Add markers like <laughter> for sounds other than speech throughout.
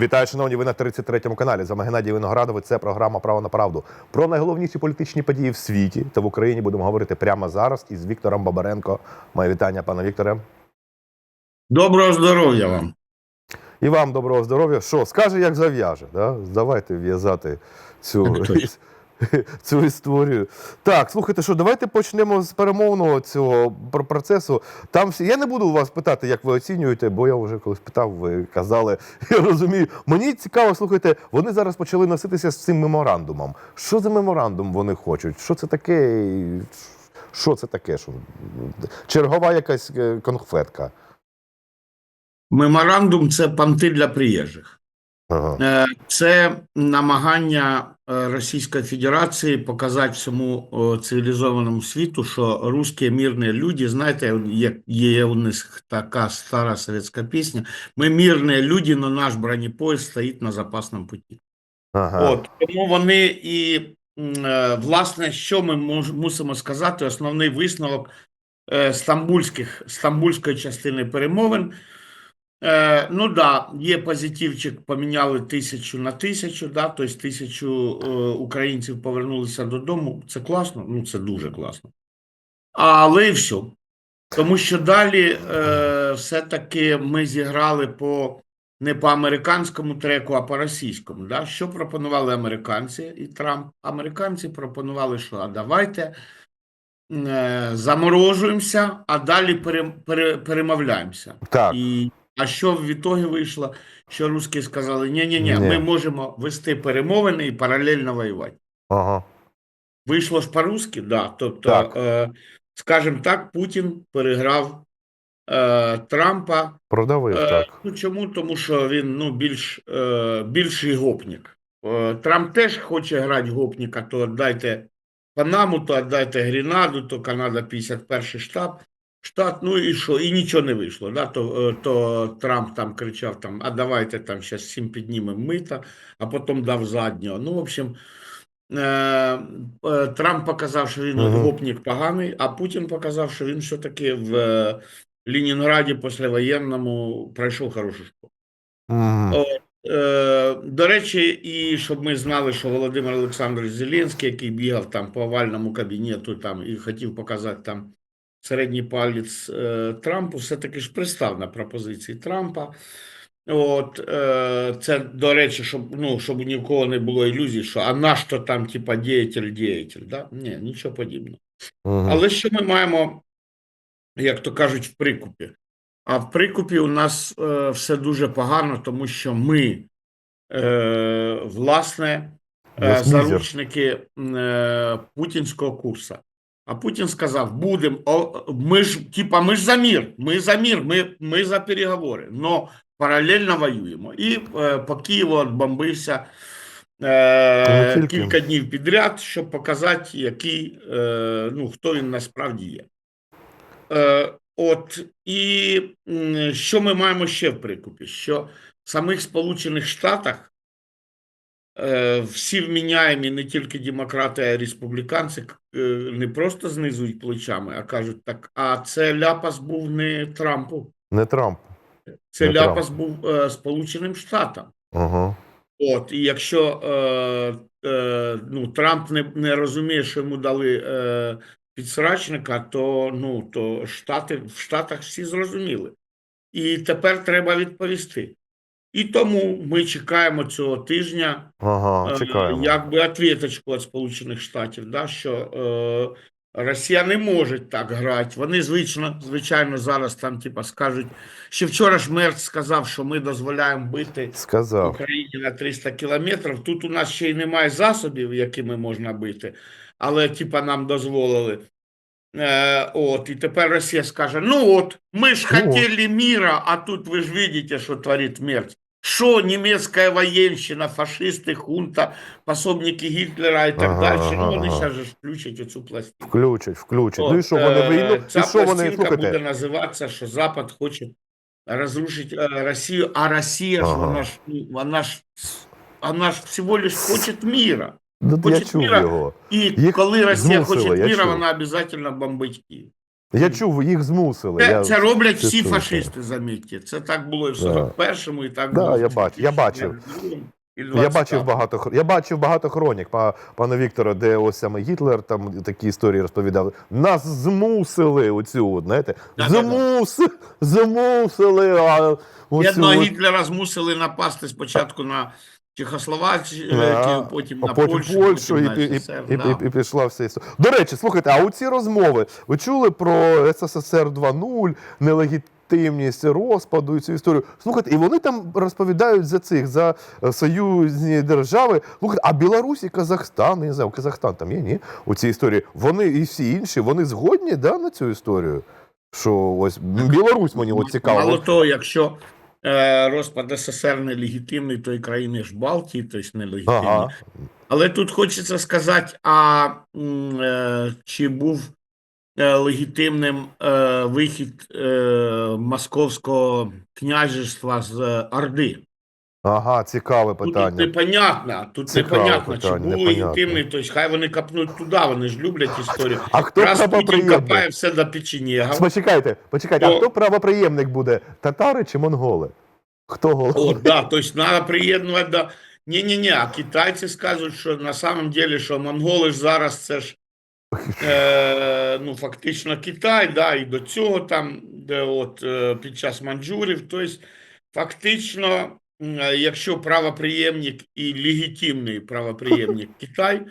Вітаю, шановні, ви на 33-му каналі. З вами Геннадій Виноградович. Це програма Право на правду. Про найголовніші політичні події в світі та в Україні будемо говорити прямо зараз із Віктором Бабаренко. Моє вітання, пане Вікторе. Доброго здоров'я вам. І вам доброго здоров'я. Що, скаже, як зав'яже? Да? Давайте в'язати цю. <laughs> цю історію. Так, слухайте, що давайте почнемо з перемовного цього процесу. Там всі... Я не буду у вас питати, як ви оцінюєте, бо я вже колись питав, ви казали. <laughs> Я розумію. Мені цікаво, слухайте, вони зараз почали носитися з цим меморандумом. Що за меморандум вони хочуть? Що це таке? Що це таке? Що... Чергова якась е, конфетка. Меморандум це панти для приїжджих. Ага. Е, Це намагання е, Російської Федерації показати всьому цивілізованому світу, що русські мирні люди, знаєте, як є у них така стара совєтська пісня: ми мирні люди, але наш бронепоїзд стоїть на запасному путі. Ага. От тому вони і е, власне, що ми мусимо сказати, основний висновок е, стамбульських стамбульської частини перемовин. Е, ну да, є позитивчик, поміняли тисячу на тисячу, да, тобто тисячу е, українців повернулися додому. Це класно, ну це дуже класно. Але і все. Тому що далі е, все-таки ми зіграли по не по американському треку, а по російському. Да? Що пропонували американці і Трамп? Американці пропонували, що а давайте е, заморожуємося, а далі пере, пере, перемовляємося. Так. І, а що в ітогі вийшло? Що русські сказали: ні, ні, ні, ми можемо вести перемовини і паралельно воювати. Ага. Вийшло ж по-русски, да. Тобто, Так. е, скажімо так, Путін переграв е, Трампа. Продавив, Е, так. Ну чому? Тому що він ну, більш, е, більший гопник. Е, Трамп теж хоче грати гопника, то дайте Панаму, то дайте Грінаду, то Канада 51 штаб. Штат, ну і що? І нічого не вийшло. Да? То, е, то Трамп там кричав: там, а давайте там зараз всім піднімемо мита, а потім дав заднього. Ну, в общем, е, е, Трамп показав, що він Мгм. гопник поганий, а Путін показав, що він все-таки в Ленінграді післявоєнному пройшов хорошу школу. Е, до речі, і щоб ми знали, що Володимир Олександрович Зеленський, який бігав там по овальному кабінету там і хотів показати там середній палець е, Трампу, все-таки ж пристав на пропозиції Трампа. От е, це до речі, щоб ну щоб ні в кого не було ілюзій, що а наш то там, типа, діятель, діятель. Да? Ні, нічого подібного. Мгм. Але що ми маємо, як то кажуть, в прикупі? А в прикупі у нас е, все дуже погано, тому що ми, е, власне, е, заручники е, путінського курсу. А Путін сказав: будемо, ми ж, типа, ми ж за мир, ми за мир, ми, ми за переговори, но паралельно воюємо. І е, по Києву відбомбився е, кілька днів підряд, щоб показати, який, е, ну, хто він насправді є. Е, от і що ми маємо ще в прикупі? Що в самих Сполучених Штатах всі вміняємі не тільки демократи, а й республіканці е, не просто знизують плечами, а кажуть так: а це ляпас був не Трампу, Не Трамп. це Не ляпас Трампу. був е, Сполученим Штатам. Ага. От, і якщо е, е, ну, Трамп не, не розуміє, що йому дали е, підсрачника, то, ну, то Штати, в Штатах всі зрозуміли. І тепер треба відповісти. І тому ми чекаємо цього тижня Ага, е, чекаємо. якби ответочку від Сполучених Штатів, да, що е, Росія не може так грати. Вони звично, звичайно, зараз там типа скажуть, ще вчора ж Мерц сказав, що ми дозволяємо бити Сказав. Україні на 300 кілометрів. Тут у нас ще й немає засобів, якими можна бити, але типа нам дозволили. Е, от, і тепер Росія скаже: ну от, ми ж Ну хотіли міра, а тут ви ж бачите, що творить Мерц. Що німецька воєнщина, фашисти, хунта, пособники Гітлера і так Ага, далі. ага, Ну, вони ага. зараз же ж включать оцю пластину. Включать, включать. От, ну і що вони е, війну? Ця І що вони, пластинка слухайте, буде називатися, що Запад хоче розрушити е, Росію, а Росія ж Ага. вона ж ну, вона ж вона ж всього лиш хоче міра. Ну, я чув міра. його. І Їх коли Росія змусили, хоче міра, чув. вона обов'язково бомбить Київ. Я чув, їх змусили. Це, я... це роблять всі чув, фашисти, замітьте. Це так було і в 41-му, і так Да, було. я бачу, я бачив. 2022-му, і в Я бачив багато я бачив багато хронік, пане Вікторе, де ось саме Гітлер там такі історії розповідав. Нас змусили оцю, знаєте, Да-да-да. змусили. А, оцю Бідного от- Гітлера змусили напасти спочатку на Чехословаччину, Да, потім а на потім Польщу, Польщу, потім і, і, і, СССР. і, і, і пішла вся історія. До речі, слухайте, а у ці розмови ви чули про СССР 2.0, нелегітимність розпаду і цю історію? Слухайте, і вони там розповідають за цих, за е, союзні держави. Слухайте, а Білорусь і Казахстан, я не знаю, Казахстан там є, ні? У цій історії. Вони і всі інші, вони згодні да, на цю історію? Що ось Білорусь мені от цікаво. Мало того, якщо розпад СССР нелегітимний, то і країни ж Балтії, тобто нелегітимні. Ага. Але тут хочеться сказати, а е, чи був е, легітимним е, вихід е, Московського княжества з е, Орди? Ага, цікаве Тут, тут непонятно, тут Цікаве непонятно, чи питання, був непонятно. легітимний, тобто хай вони капнуть туди, вони ж люблять історію. А хто Раз Путін правоприємник? копає все до печенєга. Почекайте, почекайте, а То- хто правоприємник буде? Татари чи монголи? Хто О, головний? да, то есть надо приєднувати до... Ні-ні-ні, а китайці скажуть, що на самом деле, що монголи ж зараз це ж е, ну, фактично Китай, да, і до цього там, де от е, під час манджурів, тобто фактично, якщо правоприємник і легітимний правоприємник <laughs> Китай,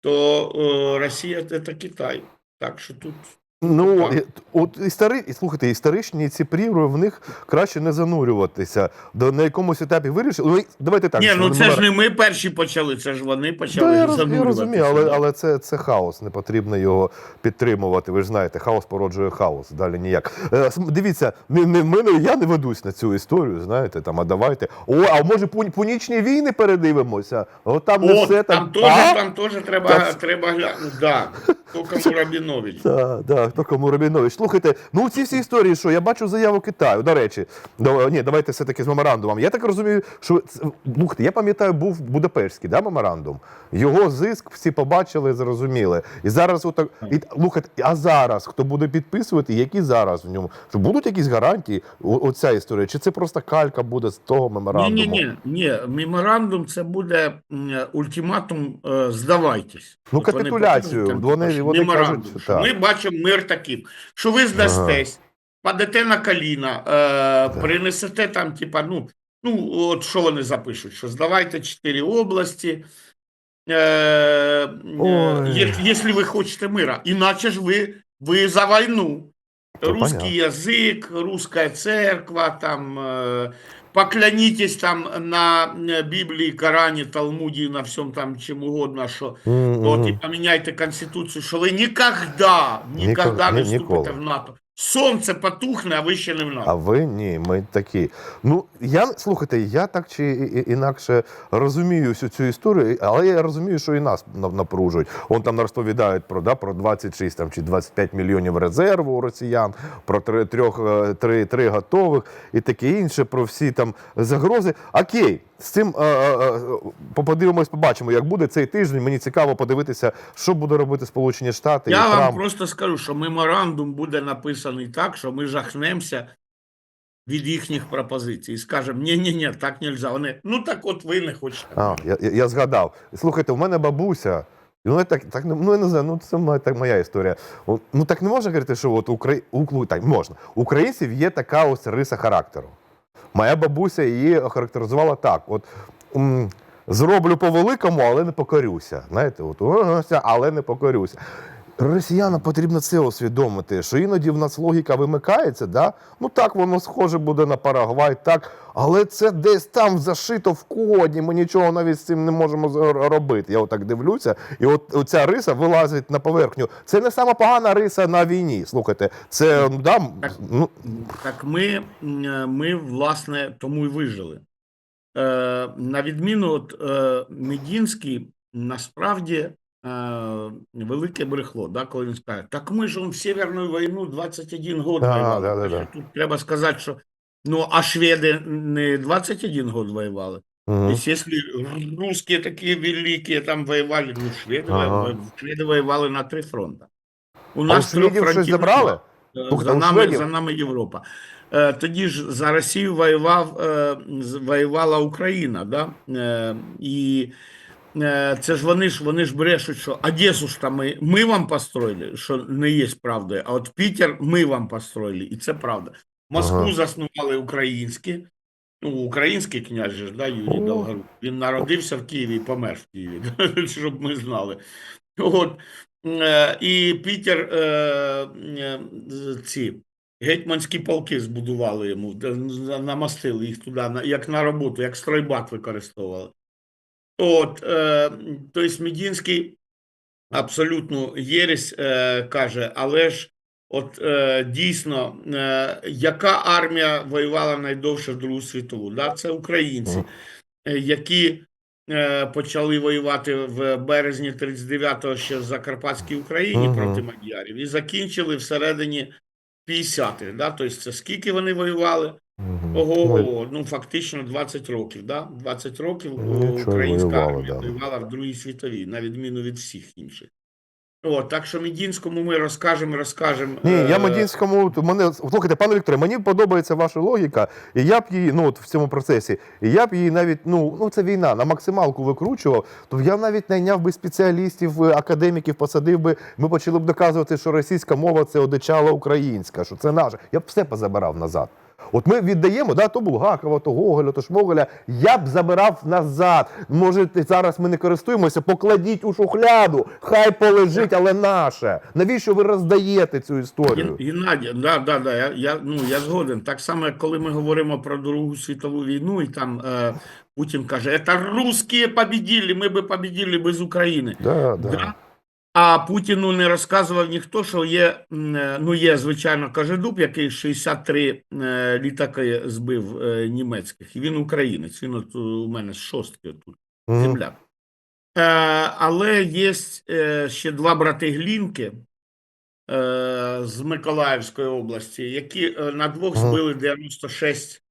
то Росія це Китай. Так що тут Ну, Так. от істори, і слухайте, історичні ці прірви, в них краще не занурюватися. До на якомусь етапі вирішили. Ну, давайте так. Ні, ну це ж не ми перші почали, це ж вони почали Да, я, роз, я розумію, але, але це, це хаос, не потрібно його підтримувати. Ви ж знаєте, хаос породжує хаос, далі ніяк. Е, дивіться, не, не, мене, я не ведусь на цю історію, знаєте, там, а давайте. О, а може пу- пунічні війни передивимося? О, там не О, все там, теж, там теж треба, треба глянути. Да. Тільки <laughs> Мурабінович. Так, так, хто кому Рабінович. Слухайте, ну ці всі історії, що я бачу заяву Китаю. До речі, до, ні, давайте все-таки з меморандумом. Я так розумію, що слухайте, я пам'ятаю, був Будапештський да, меморандум. Його зиск всі побачили, зрозуміли. І зараз отак. І, слухайте, а зараз хто буде підписувати, які зараз в ньому? Що будуть якісь гарантії? О, оця історія? Чи це просто калька буде з того меморандуму? ні, ні, ні. ні. Меморандум це буде ультиматум е, здавайтесь. Ну, От вони капітуляцію. Вони- вони кажуть, що так. Ми бачимо мир таким, що ви здастесь, падете на коліна, е, принесете там, типа, ну, ну, от що вони запишуть, що здавайте чотири області, е, е, ви хочете мира. Іначе ж ви, ви за війну. Русский язык, русская церква, там, э, поклянитесь там на э, Библии, Коране, Талмуде, на всем там чем угодно, что mm-hmm. вот, и поменяйте конституцию, что вы никогда, никогда, никогда не вступите в НАТО. Сонце потухне, а ви ще не в А ви ні, ми такі. Ну я слухайте, я так чи інакше розумію всю цю історію, але я розумію, що і нас напружують. Он там розповідають про да, про 26 там чи 25 мільйонів резерву у росіян, про три трьох е, три, три готових і таке інше, про всі там загрози. Окей, з цим е, е, е, подивимось, побачимо, як буде цей тиждень. Мені цікаво подивитися, що буде робити Сполучені Штати Я і вам Трамп. просто скажу, що меморандум буде написаний так, що ми жахнемося від їхніх пропозицій і скажемо, ні-ні-ні, так нельзя. Вони, ну так от ви не хочете. А, я, я, згадав. Слухайте, у мене бабуся. Ну, так, так, ну, я не знаю, ну це моя, так, моя історія. Ну так не можна говорити, що от Украї... у, так, можна. Українців є така ось риса характеру. Моя бабуся її охарактеризувала так: от зроблю по-великому, але не покорюся. Знаєте, от, але не покорюся. Росіянам потрібно це усвідомити, що іноді в нас логіка вимикається, да? ну так воно схоже буде на Парагвай, так, але це десь там зашито в коді. Ми нічого навіть з цим не можемо робити. Я отак дивлюся, і от оця риса вилазить на поверхню. Це не сама погана риса на війні. Слухайте, це да, м, ну, Так ми, ми власне, тому і вижили. Е, на відміну от е, Медінський, насправді е, велике брехло, да, коли він скаже, так ми ж он в Северну війну 21 год Ага, воювали. да, да, А да. ще Тут треба сказати, що ну, а шведи не 21 год воювали. мгм. То есть, если русские такие великие там воевали, ну, шведы, Ага. воевали, шведы воевали на три фронта. У а у нас шведів щось трехфронтовый забрали? фронт. Слухайте, за у нами, шведів- за нами Європа. Е, Тоді ж за Росію воював, е, з- воювала Україна, да? Е, і е, це ж вони ж вони ж брешуть, що Одесу ж там ми, ми вам построїли, що не є правдою, а от Пітер ми вам построїли, і це правда. Москву Ага. заснували українські. Ну, український князь ж, да, Юрій О. Він народився в Києві і помер в Києві, <laughs> щоб ми знали. От, е, і Пітер е, е, ці гетьманські полки збудували йому, намастили їх туди, як на роботу, як стройбат використовували. От, е, тобто Медінський абсолютно єресь е, каже, але ж от е, дійсно, е, яка армія воювала найдовше в Другу світову? Да? Це українці, е, які е, почали воювати в березні 39-го ще в Закарпатській Україні Мгм. проти мадярів і закінчили всередині 50-х. Да? Тобто це скільки вони воювали? Мгм. Ого, Ой, ну фактично 20 років. Да? 20 років Нічого, українська воювали, армія да. воювала в Другій світовій, на відміну від всіх інших. О, так що Медінському ми розкажемо, розкажемо. Ні, я е, Медінському, мене слухайте, пане Вікторе, мені подобається ваша логіка, і я б її, ну от в цьому процесі, і я б її навіть, ну, ну це війна, на максималку викручував, то я навіть найняв би спеціалістів, е, академіків, посадив би, ми почали б доказувати, що російська мова це одичала українська, що це наша. Я б все позабирав назад. От ми віддаємо, да, то Булгакова, то Гоголя, то Шмоголя. Я б забирав назад. Може, зараз ми не користуємося, покладіть у шухляду, хай полежить, але наше. Навіщо ви роздаєте цю історію? Ген- Геннадій, да, да, да, я, я, ну, я згоден. Так само, коли ми говоримо про Другу світову війну, і там е, Путін каже, це русські победили, ми би победили без України. Да, да. Да? А Путіну не розказував ніхто, що є, е, ну є, звичайно, Кажедуб, який 63 е, літаки збив е, німецьких, і він українець, він от у мене з шостки тут, земляк. Е, але є ще два брати Глінки з Миколаївської області, які на двох збили 96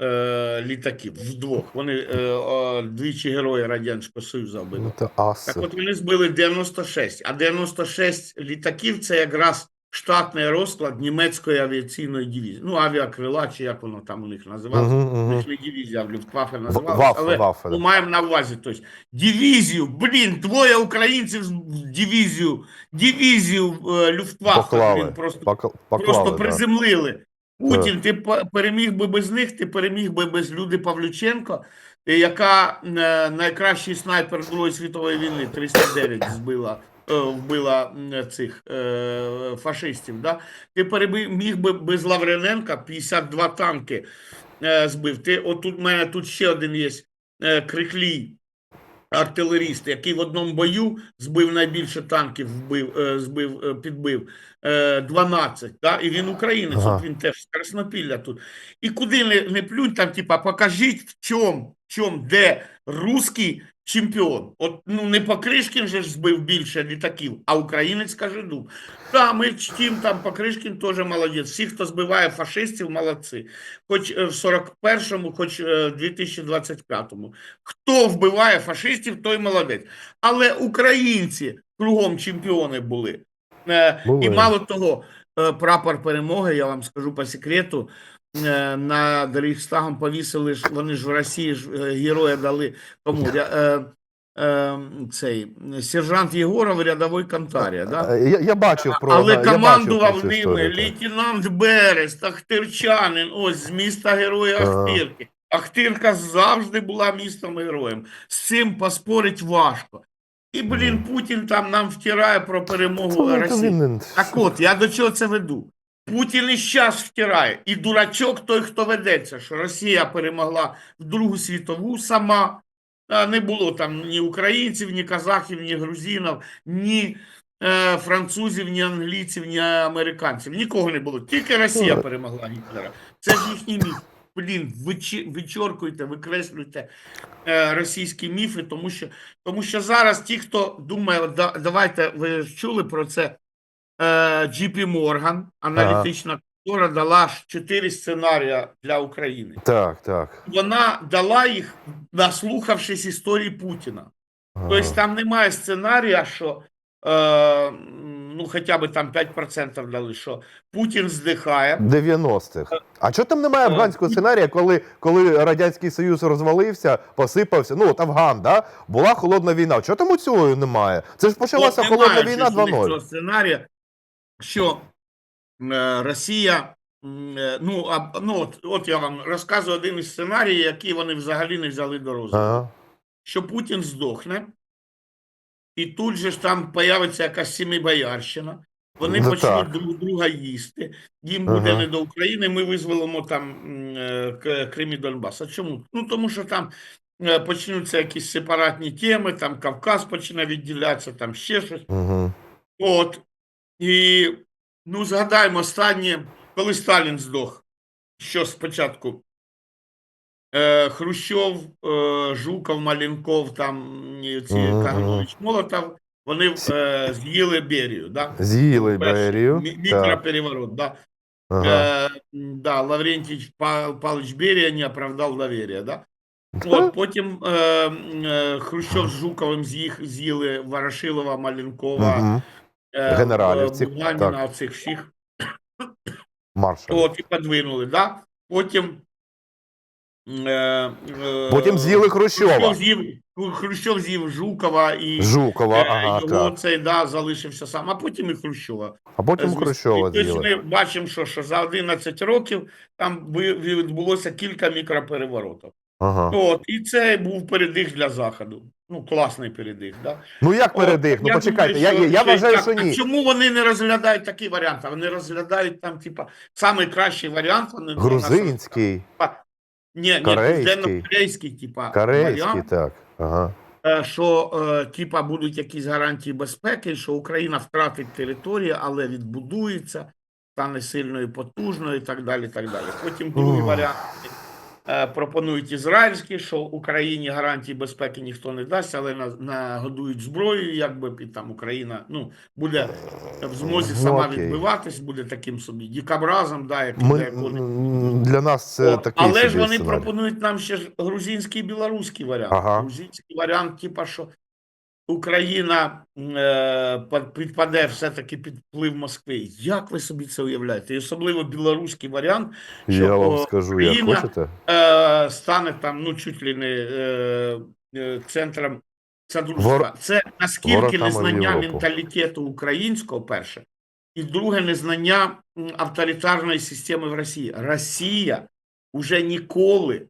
е, літаків. Вдвох. Вони е, двічі герої Радянського Союзу Ну, це аси. Так от вони збили 96, а 96 літаків це якраз штатний розклад німецької авіаційної дивізії. Ну, авіакрила, чи як воно там у них називалося. Мгм, У мгм. них не дивізія, а Люфтваффе. Ваффе, Але ваффе. ми маємо на увазі. Тобто, дивізію, блін, двоє українців в дивізію, дивізію е, Люфтваффе, Поклали. блін, просто Пока- Просто Поклали, да. приземлили. Путін, ти переміг би без них, ти переміг би без Люди Павлюченко, е, яка е, найкращий снайпер Другої світової війни 309 збила, е, вбила цих е, фашистів. Да? Ти переміг би без Лаврененка 52 танки е, збив. Ти, от тут в мене тут ще один є е, Крихлій. Артилеріст, який в одному бою збив найбільше танків, вбив, е, збив, е, підбив е, 12, да? і він українець, Ага. от він теж з Краснопілля тут. І куди не, не плюнь, там, типа, покажіть, в чому, в чому, де русський чемпіон. От, ну, не Покришкін же ж збив більше літаків, а українець каже, ну, да, ми чтім, там Покришкін теж молодець. Всі, хто збиває фашистів, молодці. Хоч е, в 41-му, хоч е, в 2025-му. Хто вбиває фашистів, той молодець. Але українці кругом чемпіони були. Е, Були. І мало того, прапор перемоги, я вам скажу по секрету, над Рейхстагом повісили, ж- вони ж в Росії ж е, героя дали кому? Е, е, цей сержант Єгоров, рядовий Кантарія. Да? Е, Я, я бачив про Але я бачив командував про ними лейтенант Берест, Ахтирчанин, ось з міста Героя Ахтирки. Ахтирка завжди була містом героєм. З цим поспорить важко. І, блін, Путін там нам втирає про перемогу Росії. Так от, я до чого це веду? Путін і щас втирає. І дурачок той, хто ведеться, що Росія перемогла в Другу світову сама. Не було там ні українців, ні казахів, ні грузинів, ні е, французів, ні англійців, ні американців. Нікого не було. Тільки Росія перемогла Гітлера. Це ж їхній міф. Блін, вичоркуйте, викреслюйте е, російські міфи, тому що, тому що зараз ті, хто думає, да, давайте, ви чули про це, е, JP Morgan, аналітична контора, дала чотири сценарії для України. Так, так. Вона дала їх, наслухавшись історії Путіна. Ага. Тобто там немає сценарія, що е, ну хоча б там 5% дали, що Путін здихає. 90-х. А чого там немає Е, афганського сценарія, коли, коли Радянський Союз розвалився, посипався? Ну, от Афган, да? була холодна війна. Чого там у цього немає? Це ж почалася От холодна немає війна щось у 2.0. цього сценарія, що е, Росія, е, ну, а, ну от, от я вам розказую один із сценаріїв, який вони взагалі не взяли до розгляду. Ага. Що Путін здохне, і тут же ж там появиться якась сімібоярщина. Вони Ну, почнуть так. друг друга їсти. Їм буде не до України. Ми визволимо там е, Крим і Донбас. А чому? Ну тому що там почнуться якісь сепаратні теми, там Кавказ почне відділятися, там ще щось. Угу. От. І ну, згадаємо останнє, коли Сталін здох, що спочатку е, Хрущов, е, Жуков, Маленков, там ці Каганович Молотов, вони е, з'їли Берію. Да? З'їли Берію. мі-. Мікропереворот. Да? Ага. Е, да, Лаврентич Павлович Берия не оправдав доверия. Да? От, потім е, е, Хрущов з Жуковим з'їх, з'їли Ворошилова, Маленкова, Генералів е, цих, так. оцих всіх. Маршал. От, і подвинули, да? Потім. Е, е, Потім з'їли Хрущова. Хрущов з'їв, Хрущов з'їв Жукова і Жукова, е, ага, його так. цей да, залишився сам, а потім і Хрущова. А потім Звісно. Хрущова І, тобто з'їли. Ми бачимо, що, що за 11 років там ви- відбулося кілька мікропереворотів. Ага. От, і це був передих для Заходу. Ну, класний передих. Да? Ну як передих? Ну я почекайте, думаю, я, я, я вважаю, так, що а ні. Чому вони не розглядають такий варіант? А вони розглядають там, типа, самий кращий варіант. Вони Грузинський. Ні, ні, Корейський. південно-корейський, типа, корейський, варіант, так. Ага. е, що е, типа будуть якісь гарантії безпеки, що Україна втратить територію, але відбудується, стане сильною, потужною і так далі. так далі. Потім другий варіант пропонують ізраїльські, що Україні гарантії безпеки ніхто не дасть, але нагодують зброю, якби і там Україна ну, буде в змозі Ну, сама ну, відбиватись, буде таким собі дікабразом, да, як Ми, для нас це От, такий Але ж вони сценарій. пропонують нам ще ж грузинський і білоруський варіант. Ага. Грузинський варіант, типа, що Україна е, підпаде все-таки під вплив Москви. Як ви собі це уявляєте? І особливо білоруський варіант що, Я вам скажу, як хочете. е, стане там, ну, чуть ли не е, е, центром царства. Вор- Це наскільки незнання менталітету українського, перше, і друге незнання авторитарної системи в Росії. Росія вже ніколи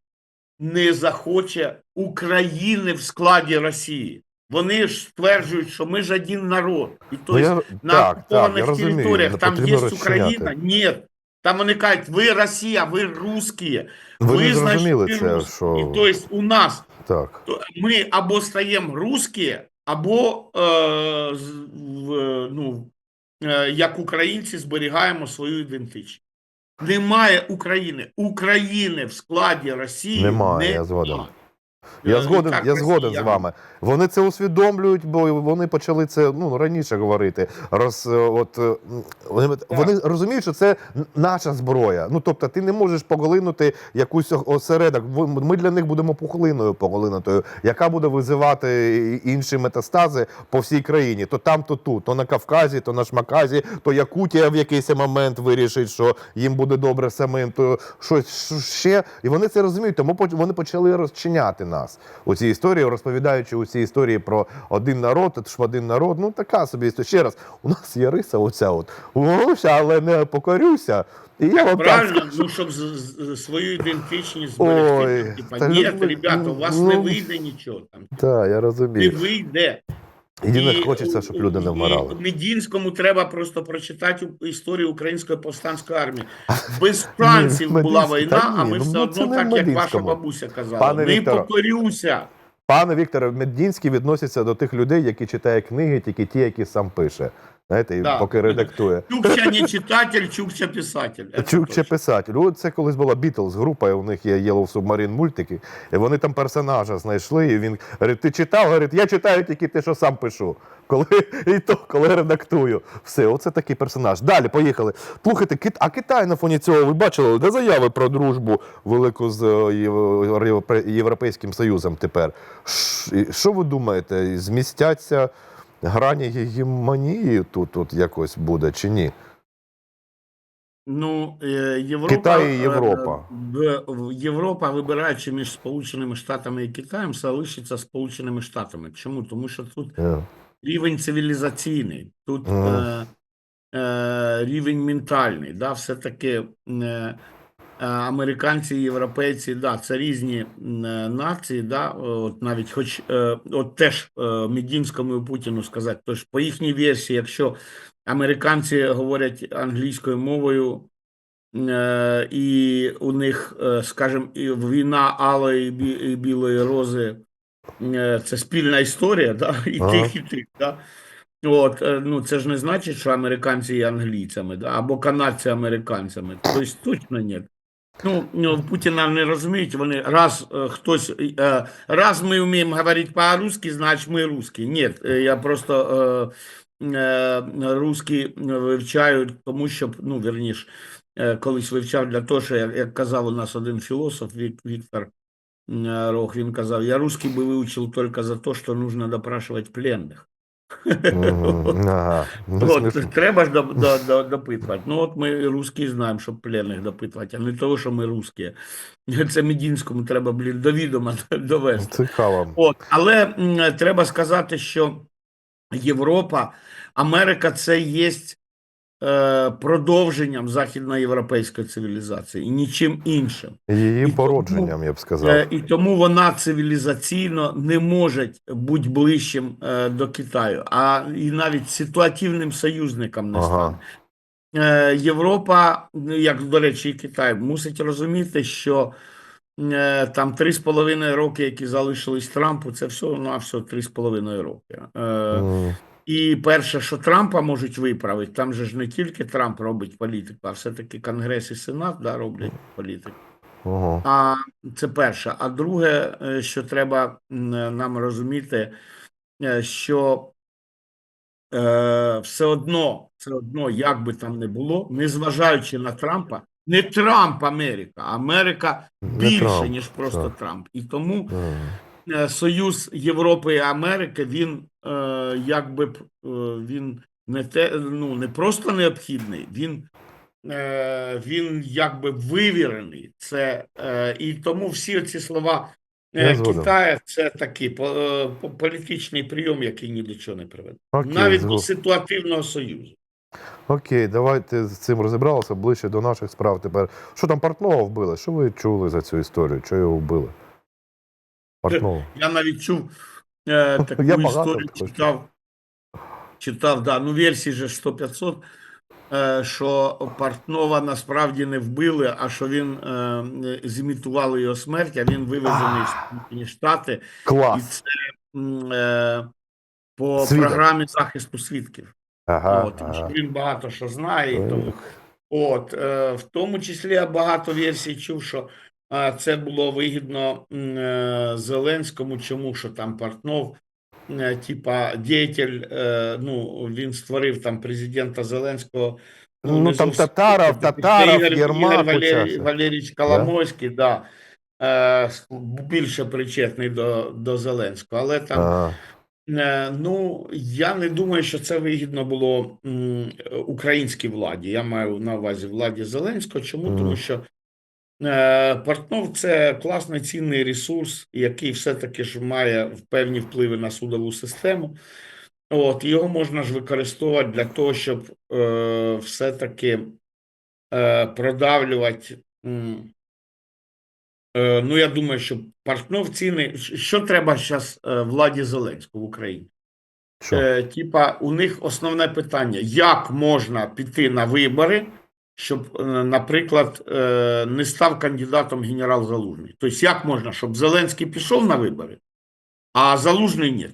не захоче України в складі Росії. Вони ж стверджують, що ми ж один народ. І то Ну, я, на так, так, окупованих розумію, територіях там є Україна? Ні. Там вони кажуть, ви Росія, ви русські. Ви не значить, це, що... І, тобто у нас Так. то ми або стаємо русські, або е, в, ну, е, як українці зберігаємо свою ідентичність. Немає України. України в складі Росії Немає, не я згоден. Я Е, згоден, я згоден з вами. Вони це усвідомлюють, бо вони почали це ну раніше говорити. Роз е, от е, вони, вони розуміють, що це наша зброя. Ну тобто, ти не можеш поглинути якусь осередок. Ми для них будемо пухлиною поглинутою, яка буде визивати інші метастази по всій країні. То там, то тут, то на Кавказі, то на Шмаказі, то Якутія в якийсь момент вирішить, що їм буде добре самим, то щось ще. І вони це розуміють, тому вони почали розчиняти нас у цій історії, розповідаючи у цій історії про один народ, ж один народ. Ну така собі історія. Ще раз, у нас є риса, оця от умовся, але не покорюся. І я вам так Правильно, ну щоб свою ідентичність зберегти. Ой, типа, та ні, ну, ребята, у вас ну, не вийде нічого там. Так, я Не розумію. вийде. Єдине, І хочеться, щоб люди не і вмирали. Медінському треба просто прочитати історію української повстанської армії. <laughs> Без шансів Ні, була війна, а ми ну, все ну, одно, так як ваша бабуся казала, Пане не покорюся. Пане Вікторе, Медінський відноситься до тих людей, які читають книги, тільки ті, які сам пише. Знаєте, і Да. поки редактує. Чукча не читатель, Чукча писатель. <laughs> Це Чукче писатель. От це колись була Бітлз група, у них є Yellow Submarine мультики. І вони там персонажа знайшли. І він говорить: ти читав? Говорить, я читаю тільки те, що сам пишу. Коли <laughs> і то, коли редактую. Все, оце такий персонаж. Далі поїхали. Слухайте, Кит... а Китай на фоні цього ви бачили, де заяви про дружбу велику з е, Європейським Союзом тепер. Що ви думаєте? Змістяться грані гегемонії тут, тут якось буде чи ні? Ну, е, Європа, Китай і е, Європа. Європа, вибираючи між Сполученими Штатами і Китаєм, залишиться Сполученими Штатами. Чому? Тому що тут Е, рівень цивілізаційний, тут Мгм. е, е, рівень ментальний. Да, все-таки е, е, американці і європейці, да, це різні е, нації, да, от навіть хоч е, от теж е, Медінському і Путіну сказати, тож по їхній версії, якщо американці говорять англійською мовою, е, і у них, е, скажімо, війна алої і білої рози е, це спільна історія, да? і Ага. тих, і тих. Да? От, е, ну, це ж не значить, що американці є англійцями, да? або канадці американцями. Тобто точно ні. Ну, ну, Путіна не розуміють, вони раз е, хтось, е, раз ми вміємо говорити по-русски, значить ми русські. Ні, е, я просто русські вивчаю, тому що, ну, верніш, колись вивчав для того, що, як, казав у нас один філософ, Вік, Віктор Рох, він казав, я русский би вивчив тільки за те, що нужно допрашувати пленних. Ну, От, треба ж до, до, до, допитувати. Ну, от ми русські знаємо, щоб пленних допитувати, а не того, що ми русські. Це Медінському треба, блін, до відома <laughs> довести. Цікаво. От, але треба сказати, що Європа, Америка це є продовженням західноєвропейської цивілізації і нічим іншим. Її і тому- породженням, я б сказав. Е, і тому вона цивілізаційно не може бути ближчим е, до Китаю, а і навіть ситуативним союзником не стане. Е, Європа, ну, як до речі, і Китай, мусить розуміти, що е, там три з половиною роки, які залишились Трампу, це все на все три з половиною роки. Е, М, і перше, що Трампа можуть виправити, там же ж не тільки Трамп робить політику, а все-таки Конгрес і Сенат да, роблять політику. ого. А це перше. А друге, е, що треба нам розуміти, е, що е, все одно, все одно, як би там не було, незважаючи на Трампа, не Трамп Америка, Америка більше, Трамп, ніж просто так. Трамп. І тому М. е, Союз Європи і Америки він е, якби е, він не те, ну не просто необхідний, він, він якби вивірений. Це і тому всі ці слова. Китая це такий по, по- політичний прийом, який ні до чого не приведе. Окей, Навіть до ситуативного союзу. Окей, давайте з цим розібралися ближче до наших справ тепер. Що там Портнова вбили? Що ви чули за цю історію? Чого його вбили? Портнова. <laughs> Я навіть чув е, <laughs> таку Я історію, читав, читав, да, ну версій же 100-500, е, що Портнова насправді не вбили, а що він е, зімітували його смерть, а він вивезений в Штати, і це е, по Свідок. програмі захисту свідків. Ага, От, тому що він багато що знає, і тому От, е, в тому числі я багато версій чув, що це було вигідно е, Зеленському, чому що там Портнов, е, типа діятель, е, ну він створив там президента Зеленського. Ну, не там Татаров, це Татаров, Ігор, Єрмак Ігор Валерій. Валерійович Коломойський, да. е, більше причетний до, до Зеленського, але там Ага. Ну, я не думаю, що це вигідно було українській владі. Я маю на увазі владі Зеленського. Чому? Мгм. Тому що е, Портнов це класний цінний ресурс, який все-таки ж має певні впливи на судову систему. От, його можна ж використовувати для того, щоб е, все-таки е, продавлювати. Е, Ну, я думаю, що Портнов цінний. Що треба зараз владі Зеленського в Україні? Що? Е, Типа, у них основне питання: як можна піти на вибори, щоб, е, наприклад, е, не став кандидатом генерал Залужний? Тобто, як можна, щоб Зеленський пішов на вибори, а Залужний ні,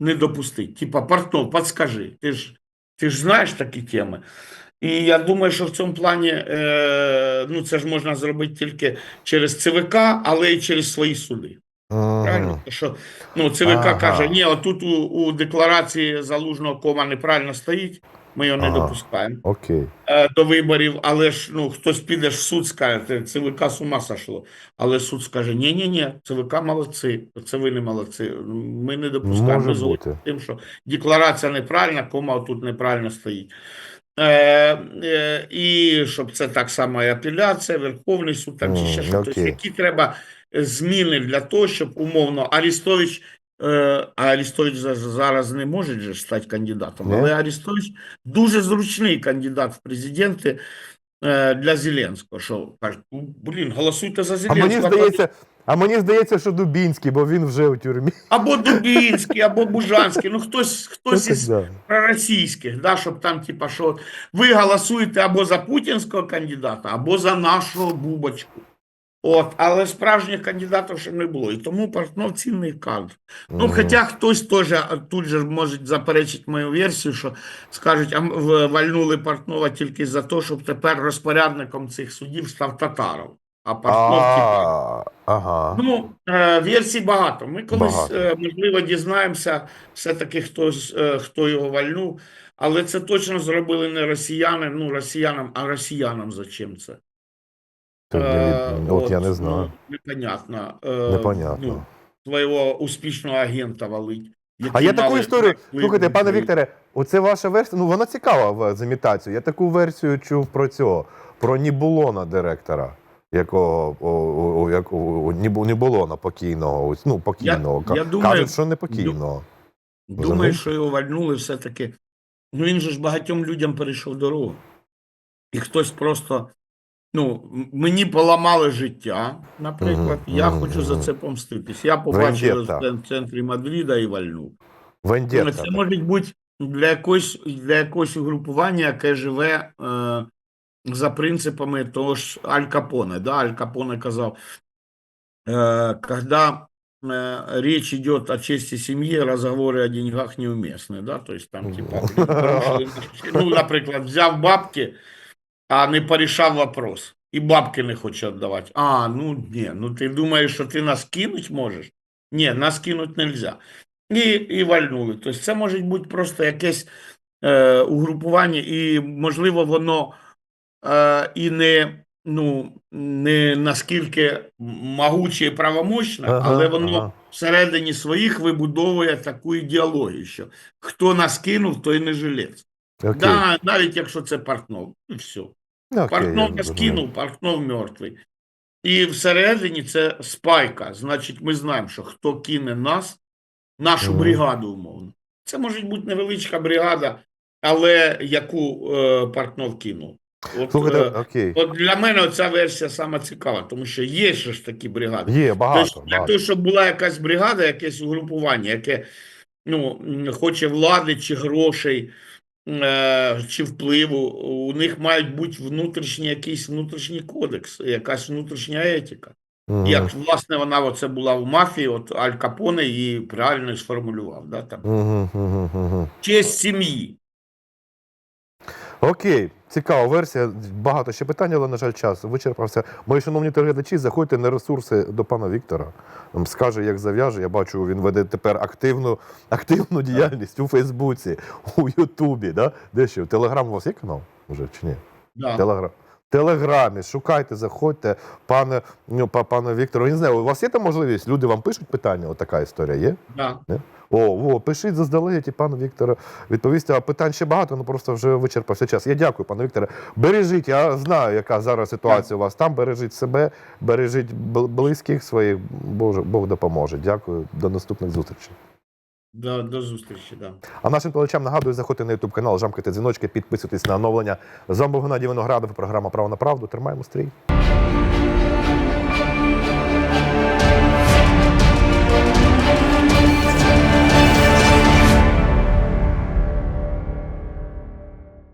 не допустить? Типа, Портнов, подскажи, ти ж, ти ж знаєш такі теми. І я думаю, що в цьому плані е, ну, це ж можна зробити тільки через ЦВК, але й через свої суди. Правильно? Ага. Що, ну, ЦВК Ага. каже, ні, отут у, у декларації залужного кома неправильно стоїть, Ми його не Ага. допускаємо Окей. е, до виборів, але ж ну хтось піде в суд, скаже, «Ти- ЦВК з ума сошло. Але суд скаже: ні, ні, ні, ЦВК молодці, це ви не молодці. Ми не допускаємо. З тим, що декларація неправильна, кома тут неправильно стоїть. Е, е, і щоб це так само і апеляція, Верховний суд, там чи ще щось. Які треба зміни для того, щоб умовно Арістович. Е, а Арістович зараз не може же стати кандидатом, але Арістович дуже зручний кандидат в президенти е, для Зеленського. Що кажуть, «Ну, блін, голосуйте за А мені здається, а мені здається, що Дубінський, бо він вже у тюрмі. або Дубінський, або Бужанський. Ну хтось, хтось із проросійських, да, щоб там, типа, що ви голосуєте або за путінського кандидата, або за нашого бубочку. От, але справжніх кандидатів ще не було. І тому Портнов цінний кадр. Ну, хоча хтось теж тут же може заперечити мою версію, що скажуть, а вальнули Портнова тільки за те, щоб тепер розпорядником цих судів став Татаров. А Портнов типа. Ага. Ну, е, версій багато. Ми колись, Багато. е, можливо, дізнаємося все-таки, хтось, е, хто його вальнув, але це точно зробили не росіяни, ну, росіянам, а росіянам зачем це? Тоді, Е, от я не знаю. Ну, непонятно. Е, Непонятно. Ну, свого успішного агента валить. А я таку історію. Слухайте, пане Вікторе, оце ваша версія. Ну вона цікава з імітацією. Я таку версію чув про цього, про Нібулона директора, якого о, о, о, як, о, о, Нібу- Нібулона покійного. ось, Ну, покійного. я Ка- думаю, Кажуть, що не покійного. Думаю, що його вальнули все-таки. Ну, він же ж багатьом людям перейшов дорогу. І хтось просто. Ну, м- мені поламали життя, наприклад. Мгм, Я мгм, хочу за мгм. це помститись. Я побачив Вендетта. в центрі Мадріда і вальнув. Ну, Вендетта. Це може бути для якогось, для якогось угрупування, яке живе е, за принципами того ж Аль Капоне. Да? Аль Капоне казав, е, когда э, речь идет о чести семьи, разговоры о деньгах неуместны, да, то есть там, типа, блін, порушили наші- ну, наприклад, взяв бабки, а не порішав вопрос, і бабки не хоче віддавати. А, ну, ні, ну, ти думаєш, що ти нас кинуть можеш? Ні, нас кинуть нельзя. І, і вальнули. Тобто це може бути просто якесь е, угрупування, і, можливо, воно е, і не, ну, не наскільки могуче і правомощне, Ага, але воно ага. всередині своїх вибудовує таку ідеологію, що хто нас кинув, той не жилець. Окей. Да, навіть якщо це Портнов, і все. Ну, окей, Портнов я нас зрозумів. кинув, Портнов мертвий. І всередині це спайка. Значить, ми знаємо, що хто кине нас, нашу бригаду, умовно. Це може бути невеличка бригада, але яку е, Портнов кинув. От, Слухайте, е, окей. от для мене ця версія сама цікава, тому що є ще ж такі бригади. Є багато. Тобто, для багато. того, щоб була якась бригада, якесь угрупування, яке ну, хоче влади чи грошей, чи впливу, у них мають бути внутрішній якийсь внутрішній кодекс, якась внутрішня етика. Мгм. Як, власне, вона оце була в мафії, от Аль Капоне її правильно сформулював. Да, там. Мгм, мгм. Честь сім'ї. Окей, цікава версія. Багато ще питань, але, на жаль, час вичерпався. Мої шановні телеглядачі, заходьте на ресурси до пана Віктора. Скаже, як зав'яже. Я бачу, він веде тепер активну, активну діяльність у Фейсбуці, у Ютубі. Да? Де ще? Телеграм у вас є канал? Вже чи ні? Да. Телеграм. Телеграмі, шукайте, заходьте, пане, ну, пане Віктору. Я не знаю, у вас є там можливість? Люди вам пишуть питання? Отака історія є? Да. О, о, пишіть заздалегідь, і пан Віктор відповісти. А питань ще багато, ну просто вже вичерпався час. Я дякую, пане Вікторе. Бережіть, я знаю, яка зараз ситуація у вас там. Бережіть себе, бережіть близьких своїх. Боже, Бог допоможе. Дякую. До наступних зустрічей. До, до зустрічі. Да. А нашим телечам нагадую, заходьте на YouTube канал, жамкайте дзвіночки, підписуйтесь на оновлення. З вами був Геннадій Виноградов, програма Право на правду. Тримаємо стрій.